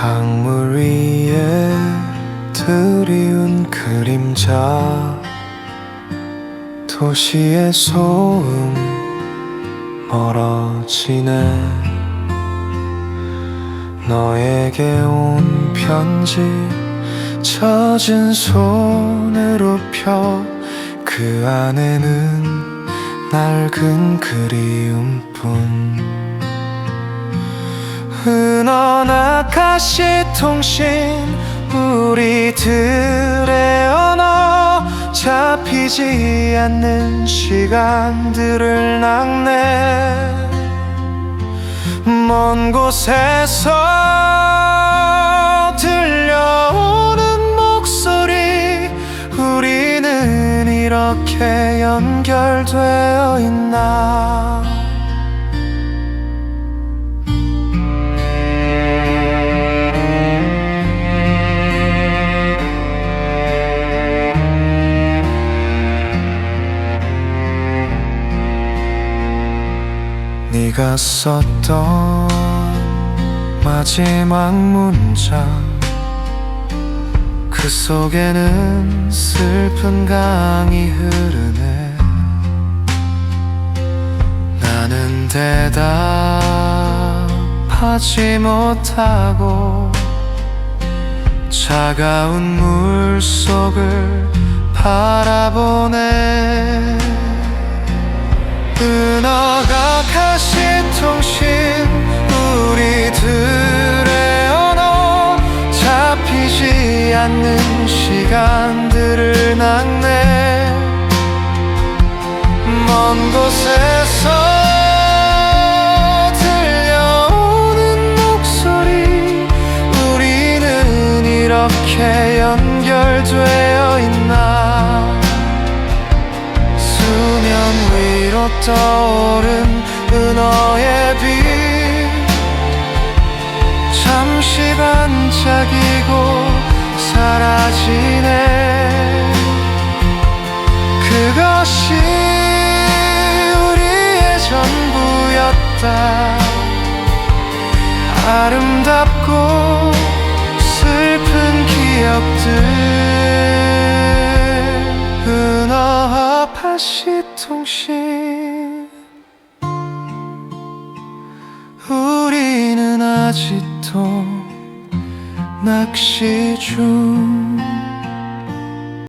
항물 위에 드리운 그림자 도시의 소음 멀어지네. 너에게 온 편지 젖은 손으로 펴. 그 안에는 낡은 그리움뿐 은원 아카시 통신 우리들의 언어 잡히지 않는 시간들을 낚네. 먼 곳에서 들려오는 목소리 우리는 이렇게 연결되어 있나 네가 썼던 마지막 문장. 그 속에는 슬픈 강이 흐르네. 나는 대답하지 못하고 차가운 물속을 바라보네. 은어가 가시통신 우리들의 언어 잡히지 않는 시간들을 낚네. 먼 곳에서 연결되 떠오른 은어의 빛. 잠시 반짝이고 사라지네. 그것이 우리의 전부였다. 아름답고 슬픈 기억들 파시 통신. 우리는 아직도 낚시 중